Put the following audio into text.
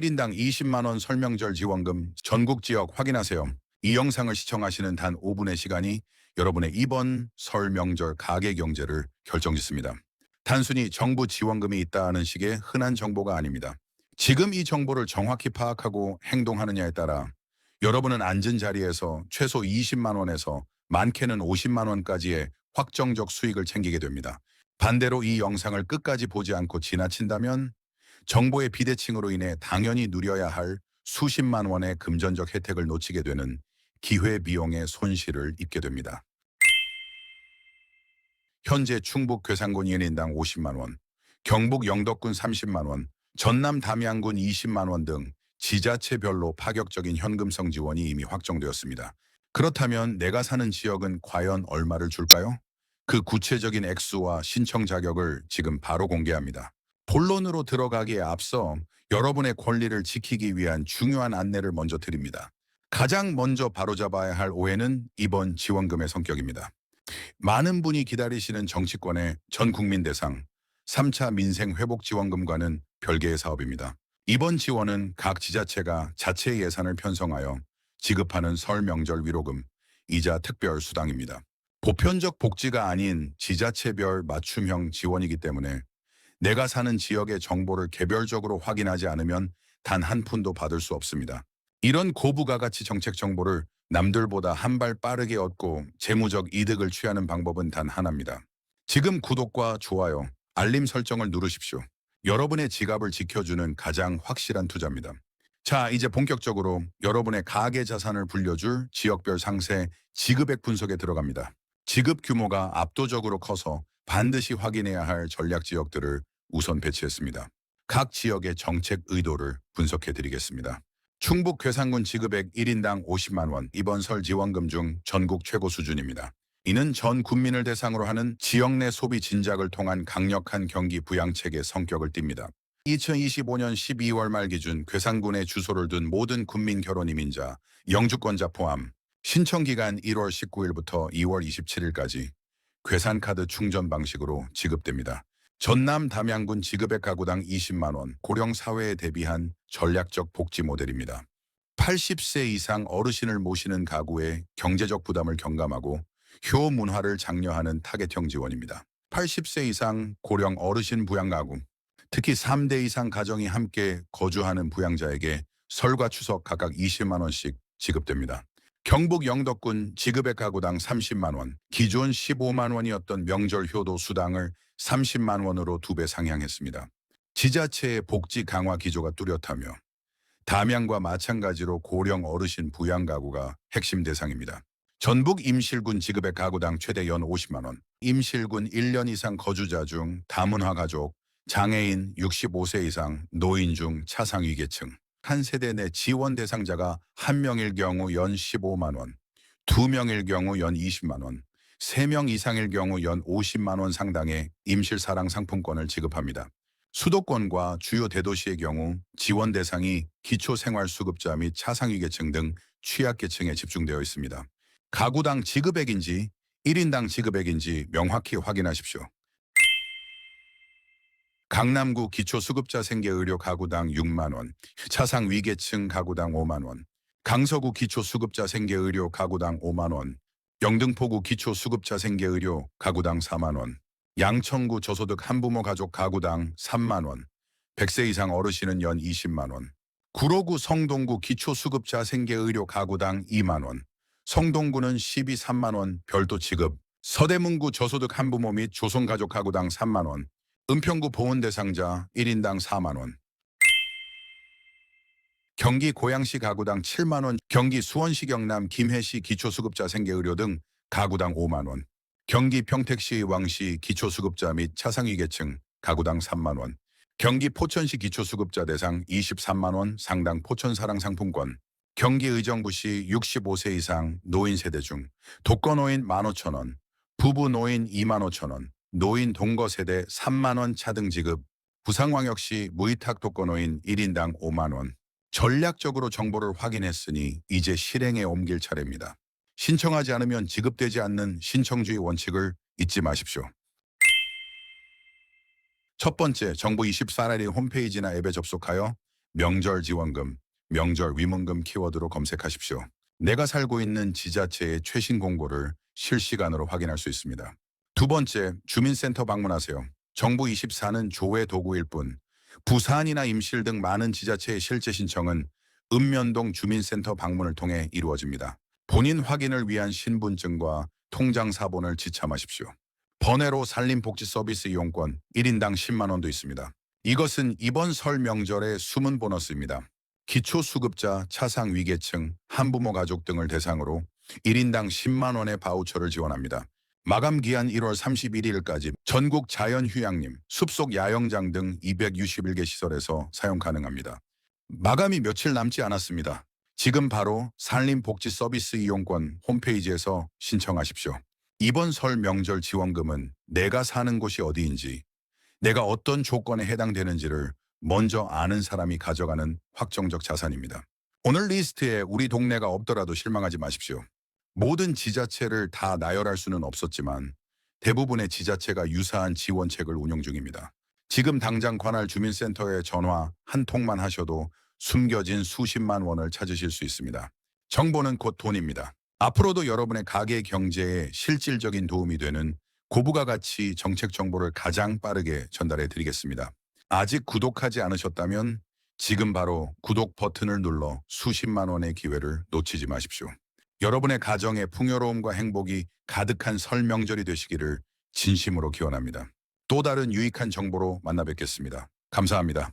시 1인당 20만원 설명절 지원금 전국 지역 확인하세요. 이 영상을 시청하시는 단 5분의 시간이 여러분의 이번 설 명절 가계 경제를 결정짓습니다. 단순히 정부 지원금이 있다는 식의 흔한 정보가 아닙니다. 지금 이 정보를 정확히 파악하고 행동하느냐에 따라 여러분은 앉은 자리에서 최소 20만 원에서 많게는 50만 원까지의 확정적 수익을 챙기게 됩니다. 반대로 이 영상을 끝까지 보지 않고 지나친다면 정보의 비대칭으로 인해 당연히 누려야 할 수십만 원의 금전적 혜택을 놓치게 되는 기회비용의 손실을 입게 됩니다. 현재 충북 괴산군 1인당 50만 원, 경북 영덕군 30만 원, 전남 담양군 20만 원 등 지자체별로 파격적인 현금성 지원이 이미 확정되었습니다. 그렇다면 내가 사는 지역은 과연 얼마를 줄까요? 그 구체적인 액수와 신청 자격을 지금 바로 공개합니다. 본론으로 들어가기에 앞서 여러분의 권리를 지키기 위한 중요한 안내를 먼저 드립니다. 가장 먼저 바로잡아야 할 오해는 이번 지원금의 성격입니다. 많은 분이 기다리시는 정치권의 전 국민 대상 3차 민생 회복 지원금과는 별개의 사업입니다. 이번 지원은 각 지자체가 자체 예산을 편성하여 지급하는 설 명절 위로금, 이자 특별 수당입니다. 보편적 복지가 아닌 지자체별 맞춤형 지원이기 때문에 내가 사는 지역의 정보를 개별적으로 확인하지 않으면 단 한 푼도 받을 수 없습니다. 이런 고부가가치 정책 정보를 남들보다 한 발 빠르게 얻고 재무적 이득을 취하는 방법은 단 하나입니다. 지금 구독과 좋아요, 알림 설정을 누르십시오. 여러분의 지갑을 지켜주는 가장 확실한 투자입니다. 자, 이제 본격적으로 여러분의 가계 자산을 불려줄 지역별 상세 지급액 분석에 들어갑니다. 지급 규모가 압도적으로 커서 반드시 확인해야 할 전략 지역들을 우선 배치했습니다. 각 지역의 정책 의도를 분석해 드리겠습니다. 충북 괴산군 지급액 1인당 50만 원 이번 설 지원금 중 전국 최고 수준입니다. 이는 전 국민을 대상으로 하는 지역 내 소비 진작을 통한 강력한 경기 부양책의 성격을 띱니다. 2025년 12월 말 기준 괴산군에 주소를 둔 모든 국민 결혼 이민자, 영주권자 포함 신청 기간 1월 19일부터 2월 27일까지 괴산카드 충전 방식으로 지급됩니다. 전남 담양군 지급액 가구당 20만 원, 고령 사회에 대비한 전략적 복지 모델입니다. 80세 이상 어르신을 모시는 가구의 경제적 부담을 경감하고 효 문화를 장려하는 타겟형 지원입니다. 80세 이상 고령 어르신 부양 가구, 특히 3대 이상 가정이 함께 거주하는 부양자에게 설과 추석 각각 20만 원씩 지급됩니다. 경북 영덕군 지급액 가구당 30만 원, 기존 15만 원이었던 명절 효도 수당을 30만 원으로 두 배 상향했습니다. 지자체의 복지 강화 기조가 뚜렷하며 담양과 마찬가지로 고령 어르신 부양 가구가 핵심 대상입니다. 전북 임실군 지급액 가구당 최대 연 50만 원, 임실군 1년 이상 거주자 중 다문화 가족, 장애인 65세 이상, 노인 중 차상 위계층, 한 세대 내 지원 대상자가 한 명일 경우 연 15만 원, 두 명일 경우 연 20만 원, 세명 이상일 경우 연 50만 원 상당의 임실사랑 상품권을 지급합니다. 수도권과 주요 대도시의 경우 지원 대상이 기초생활수급자 및 차상위계층 등 취약계층에 집중되어 있습니다. 가구당 지급액인지 1인당 지급액인지 명확히 확인하십시오. 강남구 기초수급자 생계의료 가구당 6만 원, 차상 위계층 가구당 5만 원, 강서구 기초수급자 생계의료 가구당 5만 원, 영등포구 기초수급자 생계의료 가구당 4만 원, 양천구 저소득 한부모 가족 가구당 3만 원, 100세 이상 어르신은 연 20만 원, 구로구 성동구 기초수급자 생계의료 가구당 2만 원, 성동구는 12 3만 원 별도 지급, 서대문구 저소득 한부모 및 조손가족 가구당 3만 원, 은평구 보훈 대상자 1인당 4만 원. 경기 고양시 가구당 7만 원, 경기 수원시 경남 김해시 기초수급자 생계의료 등 가구당 5만 원. 경기 평택시 왕시 기초수급자 및 차상위계층 가구당 3만 원. 경기 포천시 기초수급자 대상 23만 원 상당 포천사랑 상품권. 경기 의정부시 65세 이상 노인 세대 중 독거노인 15,000원, 부부 노인 25,000원, 노인 동거 세대 3만원 차등 지급, 부상광역시 무위탁 독거노인 1인당 5만원. 전략적으로 정보를 확인했으니 이제 실행에 옮길 차례입니다. 신청하지 않으면 지급되지 않는 신청주의 원칙을 잊지 마십시오. 첫 번째, 정부 24날의 홈페이지나 앱에 접속하여 명절 지원금, 명절 위문금 키워드로 검색하십시오. 내가 살고 있는 지자체의 최신 공고를 실시간으로 확인할 수 있습니다. 두 번째, 주민센터 방문하세요. 정부 24는 조회 도구일 뿐 부산이나 임실 등 많은 지자체의 실제 신청은 읍면동 주민센터 방문을 통해 이루어집니다. 본인 확인을 위한 신분증과 통장 사본을 지참하십시오. 번외로 산림복지 서비스 이용권 1인당 10만 원도 있습니다. 이것은 이번 설 명절의 숨은 보너스입니다. 기초수급자, 차상위계층, 한부모 가족 등을 대상으로 1인당 10만 원의 바우처를 지원합니다. 마감 기한 1월 31일까지 전국 자연휴양림, 숲속 야영장 등 261개 시설에서 사용 가능합니다. 마감이 며칠 남지 않았습니다. 지금 바로 산림복지 서비스 이용권 홈페이지에서 신청하십시오. 이번 설 명절 지원금은 내가 사는 곳이 어디인지, 내가 어떤 조건에 해당되는지를 먼저 아는 사람이 가져가는 확정적 자산입니다. 오늘 리스트에 우리 동네가 없더라도 실망하지 마십시오. 모든 지자체를 다 나열할 수는 없었지만 대부분의 지자체가 유사한 지원책을 운영 중입니다. 지금 당장 관할 주민센터에 전화 한 통만 하셔도 숨겨진 수십만 원을 찾으실 수 있습니다. 정보는 곧 돈입니다. 앞으로도 여러분의 가계 경제에 실질적인 도움이 되는 고부가 가치 정책 정보를 가장 빠르게 전달해 드리겠습니다. 아직 구독하지 않으셨다면 지금 바로 구독 버튼을 눌러 수십만 원의 기회를 놓치지 마십시오. 여러분의 가정의 풍요로움과 행복이 가득한 설 명절이 되시기를 진심으로 기원합니다. 또 다른 유익한 정보로 만나 뵙겠습니다. 감사합니다.